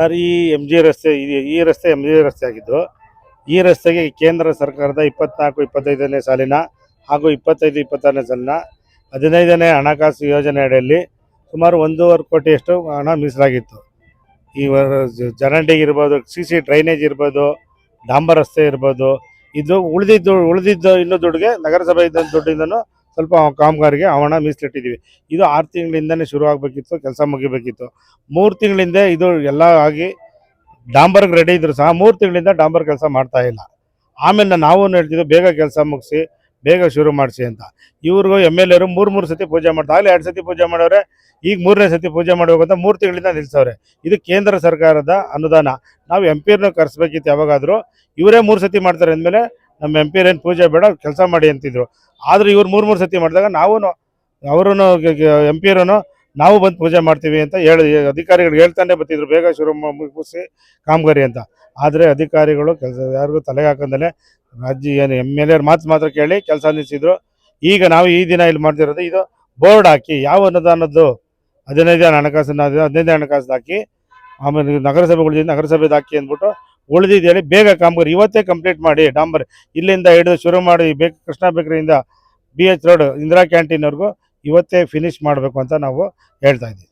Sir, ಈ M G ರಸ್ತೆ, ಈ- ರಸ್ತೆ ಎಂ ಜಿ ರಸ್ತೆ ಆಗಿದ್ದು, ಈ ರಸ್ತೆಗೆ ಕೇಂದ್ರ ಸರ್ಕಾರದ ಇಪ್ಪತ್ನಾಲ್ಕು, ಇಪ್ಪತ್ತೈದನೇ ಸಾಲಿನ ಹಾಗೂ ಇಪ್ಪತ್ತೈದು, ಇಪ್ಪತ್ತಾರನೇ ಸಾಲಿನ ಹದಿನೈದನೇ ಹಣಕಾಸು ಯೋಜನೆ ಅಡಿಯಲ್ಲಿ ಸುಮಾರು ಒಂದೂವರೆ ಕೋಟಿಯಷ್ಟು ಹಣ ಮೀಸಲಾಗಿತ್ತು. ಈ ಚರಂಡಿಗೆ ಇರ್ಬೋದು, ಸಿ ಸಿ ಡ್ರೈನೇಜ್ ಇರ್ಬೋದು, ಡಾಂಬರ್ ರಸ್ತೆ ಇರ್ಬೋದು, ಇದು ಉಳಿದಿದ್ದು ಉಳಿದಿದ್ದು ಇನ್ನೂ ದುಡ್ಡಿಗೆ, ನಗರಸಭೆ ಇದ್ದ ದುಡ್ಡಿಂದನೂ ಸ್ವಲ್ಪ ಕಾಮಗಾರಿಗೆ ಹಣ ಮೀಸಲಿಟ್ಟಿದ್ದೀವಿ. ಇದು ಆರು ತಿಂಗಳಿಂದನೇ ಶುರು ಆಗಬೇಕಿತ್ತು ಕೆಲಸ ಮುಗಿಬೇಕಿತ್ತು. ಮೂರು ತಿಂಗಳಿಂದ ಇದು ಎಲ್ಲ ಆಗಿ ಡಾಂಬರ್ಗೆ ರೆಡಿ ಇದ್ರು ಸಹ, ಮೂರು ತಿಂಗಳಿಂದ ಡಾಂಬರ್ ಕೆಲಸ ಮಾಡ್ತಾ ಇಲ್ಲ. ಆಮೇಲೆ ನಾವು ಹೇಳ್ತಿದ್ದು ಬೇಗ ಕೆಲಸ ಮುಗಿಸಿ, ಬೇಗ ಶುರು ಮಾಡಿಸಿ ಅಂತ. ಇವ್ರಿಗೂ ಎಂ ಎಲ್ ಎರು ಮೂರು ಮೂರು ಸತಿ ಪೂಜೆ ಮಾಡ್ತಾ ಆಗಲೇ ಎರಡು ಸತಿ ಪೂಜೆ ಮಾಡೋರೆ, ಈಗ ಮೂರನೇ ಸತಿ ಪೂಜೆ ಮಾಡಬೇಕು ಅಂತ ಮೂರು ತಿಂಗಳಿಂದ ನಿಲ್ಸವ್ರೆ. ಇದು ಕೇಂದ್ರ ಸರ್ಕಾರದ ಅನುದಾನ. ನಾವು ಎಂ ಪಿಯರ್ನ ಕರೆಸ್ಬೇಕಿತ್ತು ಯಾವಾಗಾದರೂ. ಇವರೇ ಮೂರು ಸತಿ ಮಾಡ್ತಾರೆ ಅಂದಮೇಲೆ ನಮ್ಮ ಎಂ ಪಿರೇನು ಪೂಜೆ ಬೇಡ, ಕೆಲಸ ಮಾಡಿ ಅಂತಿದ್ರು. ಆದ್ರೆ ಇವ್ರು ಮೂರು ಮೂರು ಸತಿ ಮಾಡಿದಾಗ ನಾವು ಅವರು ಎಂ ಪಿ ನಾವು ಬಂದು ಪೂಜೆ ಮಾಡ್ತೀವಿ ಅಂತ ಹೇಳಿ ಅಧಿಕಾರಿಗಳು ಹೇಳ್ತಾನೆ ಬರ್ತಿದ್ರು, ಬೇಗ ಶುರು ಮುಗಿಸಿ ಕಾಮಗಾರಿ ಅಂತ. ಆದರೆ ಅಧಿಕಾರಿಗಳು ಕೆಲಸ, ಯಾರಿಗೂ ತಲೆಗೆ ಹಾಕಂದಲೇ ರಾಜ್ಯ ಏನು ಎಂ ಎಲ್ ಎರ್ ಮಾತು ಮಾತ್ರ ಕೇಳಿ ಕೆಲಸ ನಿಲ್ಲಿಸಿದ್ರು ಈಗ ನಾವು ಈ ದಿನ ಇಲ್ಲಿ ಮಾಡ್ತಿರೋದು ಇದು ಬೋರ್ಡ್ ಹಾಕಿ, ಯಾವ ಅನುದಾನದ್ದು? ಹದಿನೈದು ಹಣಕಾಸಿನ, ಹದಿನೈದು ಹಣಕಾಸು ಹಾಕಿ, ಆಮೇಲೆ ನಗರಸಭೆಗಳು ನಗರಸಭೆದು ಹಾಕಿ ಅಂದ್ಬಿಟ್ಟು ಉಳಿದಿದ್ದು ಹೇಳಿ ಬೇಗ ಕಾಮಗಾರಿ. ಇವತ್ತೇ ಕಂಪ್ಲೀಟ್ ಮಾಡಿ ಡಾಂಬರ್. ಇಲ್ಲಿಂದ ಹಿಡಿದು ಶುರು ಮಾಡಿ ಬೇಕ, ಕೃಷ್ಣ ಬೇಕರಿಯಿಂದ ಬಿ ಎಚ್ ರೋಡ್ ಇಂದಿರಾ ಕ್ಯಾಂಟೀನ್ವರೆಗೂ ಇವತ್ತೇ ಫಿನಿಶ್ ಮಾಡಬೇಕು ಅಂತ ನಾವು ಹೇಳ್ತಾ ಇದ್ದೀವಿ.